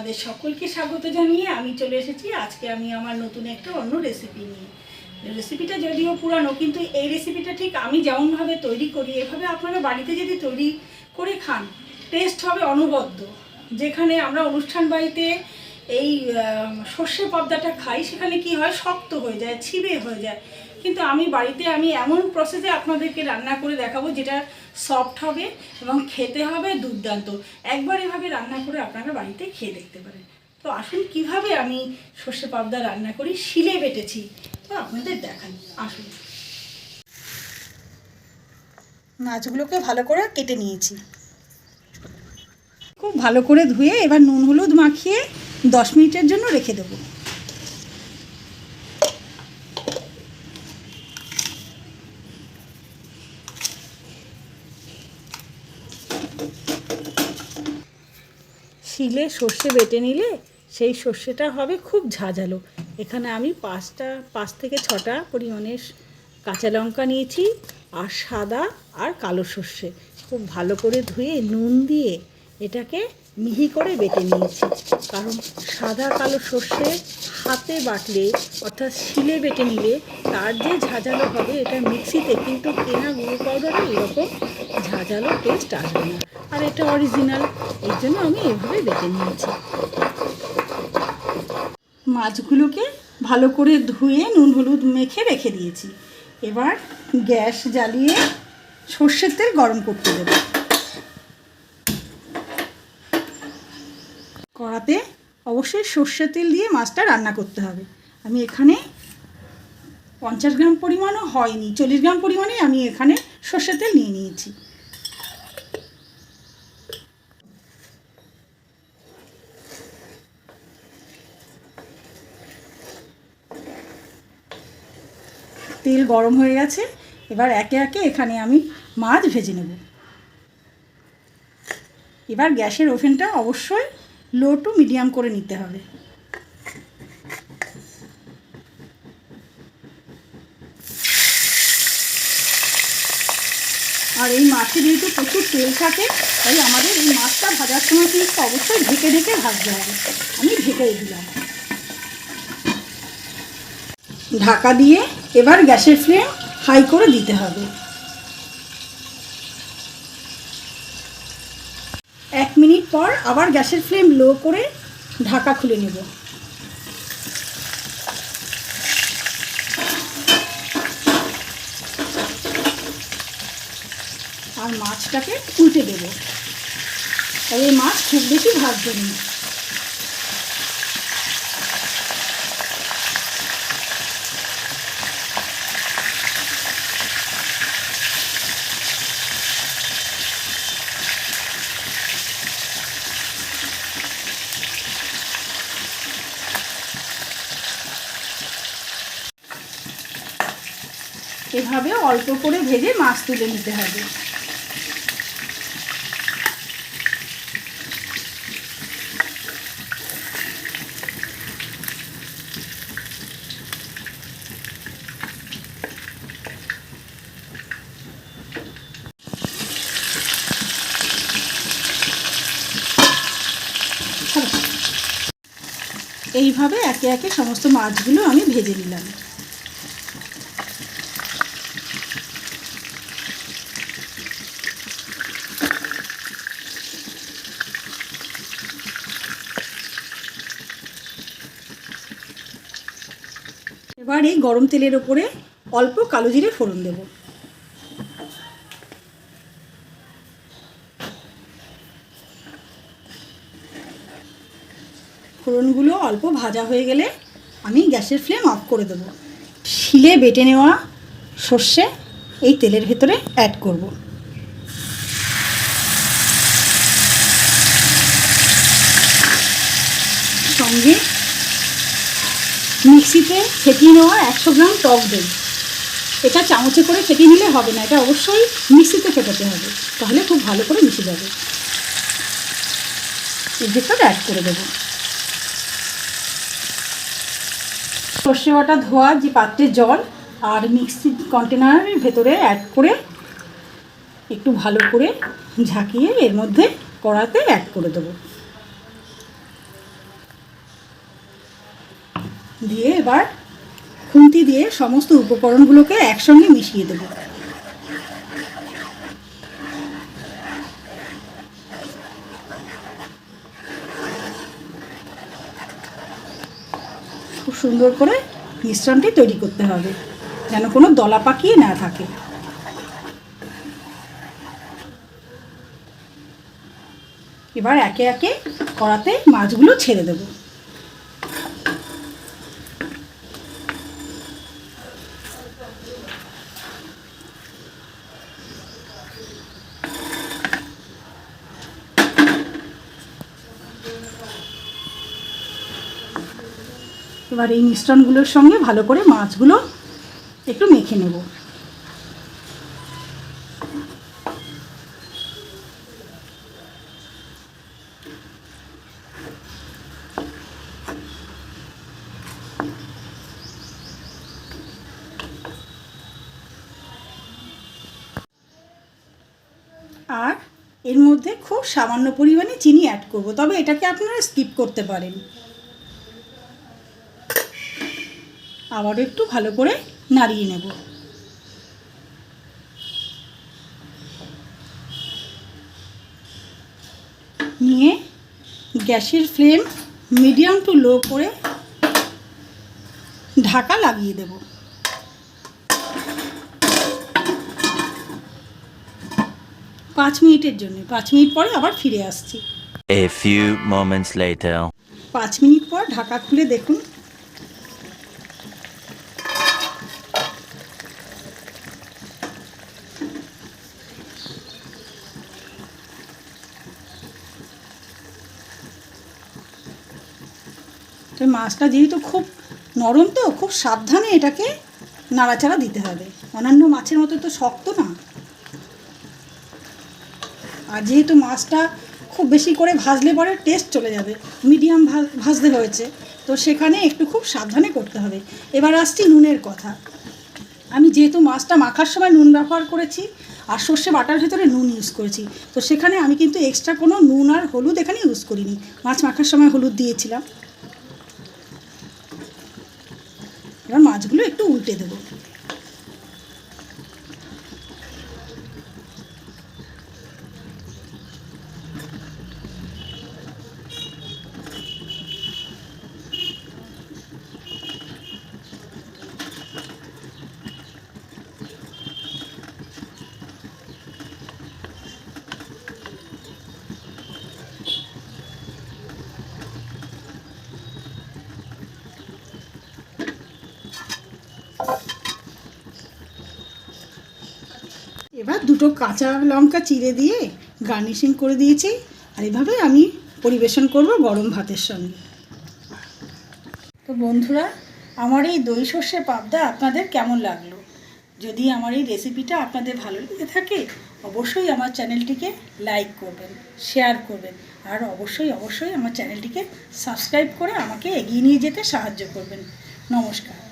আপনাদের সকলকে স্বাগত জানিয়ে আমি চলে এসেছি। আজকে আমি আমার নতুন একটা অন্য রেসিপি নিয়ে। রেসিপিটা যদিও পুরানো, কিন্তু এই রেসিপিটা ঠিক আমি যেমনভাবে তৈরি করি, এভাবে আপনারা বাড়িতে যদি তৈরি করে খান টেস্ট হবে অনবদ্য। যেখানে আমরা অনুষ্ঠান বাড়িতে এই সর্ষে পাবদাটা খাই, সেখানে কি হয়? শক্ত হয়ে যায় ছিবে হয়ে যায়। কিন্তু আমি বাড়িতে আমি এমন প্রসেসে আপনাদেরকে রান্না করে দেখাবো যেটা সফট হবে এবং খেতে হবে দুর্দান্ত। একবার এভাবে রান্না করে আপনারা বাড়িতে খেয়ে দেখতে পারেন। তো আসুন কীভাবে আমি সর্ষে পাবদা রান্না করি শিলে বেটেছি তো আপনাদের দেখান আসুন। মাছগুলোকে ভালো করে কেটে নিয়েছি। খুব ভালো করে ধুয়ে এবার নুন হলুদ মাখিয়ে দশ মিনিটের জন্য রেখে দেবো। শিলে সর্ষে বেটে নিলে সেই সর্ষেটা হবে খুব ঝাঁঝালো। এখানে আমি পাঁচটা, পাঁচ থেকে ছটা পরিমাণে কাঁচা লঙ্কা নিয়েছি, আর সাদা আর কালো সর্ষে। খুব ভালো করে ধুয়ে নুন দিয়ে এটাকে মিহি করে বেটে নিয়েছি। কারণ সাদা কালো সর্ষে হাতে বাটলে, অর্থাৎ শিলে বেটে নিলে তার যে ঝাঁঝালো হবে এটা মিক্সিতে, কিন্তু কেনা গুঁড়ো পাউডারে এরকম ঝাঁঝালো টেস্ট আসবে না। আর এটা অরিজিনাল এই জন্য আমি এভাবে বেটে নিয়েছি। মাছগুলোকে ভালো করে ধুয়ে নুন হলুদ মেখে রেখে দিয়েছি। এবার গ্যাস জ্বালিয়ে সর্ষের তেল গরম করতে দেবো। কড়াতে অবশ্যই সর্ষের তেল দিয়ে মাছটা রান্না করতে হবে। আমি এখানে পঞ্চাশ গ্রাম পরিমাণও হয়নি, চল্লিশ গ্রাম পরিমাণে আমি এখানে সর্ষের তেল নিয়ে নিয়েছি। তেল গরম হয়ে গেছে, এবার একে একে এখানে আমি মাছ ভেজে নেব। এবার গ্যাসের ওভেনটা অবশ্যই লো টু মিডিয়াম করে নিতে হবে। আর এই মাছে যেহেতু প্রচুর তেল থাকে, তাই আমাদের এই মাছটা ভাজার সময় কিন্তু অবশ্যই ঢেকে ঢেকে ভাজতে হবে। আমি ঢেকে দিলাম। ঢাকা দিয়ে এবার গ্যাসের ফ্লেম হাই করে দিতে হবে। এক মিনিট পর আবার গ্যাসের ফ্লেম লো করে ঢাকা খুলে নেব। আর মাছটাকে উল্টে দেব। আর এই মাছ খুব বেশি ভাজবে না। এভাবে অল্প করে ভেজে মাছ তুলে নিতে হবে। এইভাবে একে একে সমস্ত মাছগুলো আমি ভেজে নিলাম। এবার এই গরম তেলের ওপরে অল্প কালো জিরে ফোড়ন দেব। ফোড়নগুলো অল্প ভাজা হয়ে গেলে আমি গ্যাসের ফ্লেম অফ করে দেবো। শিলে বেটে নেওয়া সর্ষে এই তেলের ভেতরে অ্যাড করব। সঙ্গে মিক্সিতে ফেটিয়ে নেওয়া একশো গ্রাম টক দই। এটা চামচে করে ফেটিয়ে নিলে হবে না, এটা অবশ্যই মিক্সিতে ফেটাতে হবে, তাহলে খুব ভালো করে মিশে যাবে। ভেতরে অ্যাড করে দেবো। সর্ষে বাটা ধোয়া যে পাত্রের জল আর মিক্সি কন্টেনারের ভেতরে অ্যাড করে একটু ভালো করে ঝাঁকিয়ে এর মধ্যে কড়াতে অ্যাড করে দেবো। দিয়ে এবার খুন্তি দিয়ে সমস্ত উপকরণগুলোকে একসঙ্গে মিশিয়ে দেবো। খুব সুন্দর করে মিশ্রণটি তৈরি করতে হবে, যেন কোনো দলা পাকিয়ে না থাকে। এবার একে একে কড়াতে মাছগুলো ছেড়ে দেবো। এবার এই মিশ্রণগুলোর সঙ্গে ভালো করে মাছগুলো একটু মেখে নেব। আর এর মধ্যে খুব সামান্য পরিমাণে চিনি অ্যাড করব, তবে এটাকে আপনারা স্কিপ করতে পারেন। আবার একটু ভালো করে নাড়িয়ে নেব। নিয়ে গ্যাসের ফ্লেম মিডিয়াম টু লো করে ঢাকা লাগিয়ে দেব। পাঁচ মিনিটের জন্য পাঁচ মিনিট পরে আবার ফিরে আসছি। A few moments later. পাঁচ মিনিট পর ঢাকা খুলে দেখুন তো মাছটা যেহেতু খুব নরম তো, খুব সাবধানে এটাকে নাড়াচাড়া দিতে হবে। অন্যান্য মাছের মতো তো শক্ত না। আর যেহেতু মাছটা খুব বেশি করে ভাজলে পরে টেস্ট চলে যাবে মিডিয়াম ভাজতে হয়েছে, তো সেখানে একটু খুব সাবধানে করতে হবে। এবার আসছি নুনের কথা। আমি যেহেতু মাছটা মাখার সময় নুন ব্যবহার করেছি, আর সর্ষে বাটার ভেতরে নুন ইউজ করেছি, তো সেখানে আমি কিন্তু এক্সট্রা কোনো নুন আর হলুদ এখানে ইউজ করিনি। মাছ মাখার সময় হলুদ দিয়েছিলাম এবার মাছগুলো একটু উল্টে দেবো। দুটো কাঁচা লঙ্কা চিড়ে দিয়ে গার্নিশিং করে দিয়েছি। আর এভাবে আমি পরিবেশন করব গরম ভাতের সঙ্গে। তো বন্ধুরা, আমার এই দই সর্ষে পাবদা আপনাদের কেমন লাগল? যদি আমার এই রেসিপিটা আপনাদের ভালো লেগে থাকে, অবশ্যই আমার চ্যানেলটিকে লাইক করবেন, শেয়ার করবেন, আর অবশ্যই অবশ্যই আমার চ্যানেলটিকে সাবস্ক্রাইব করে আমাকে এগিয়ে নিয়ে যেতে সাহায্য করবেন। নমস্কার।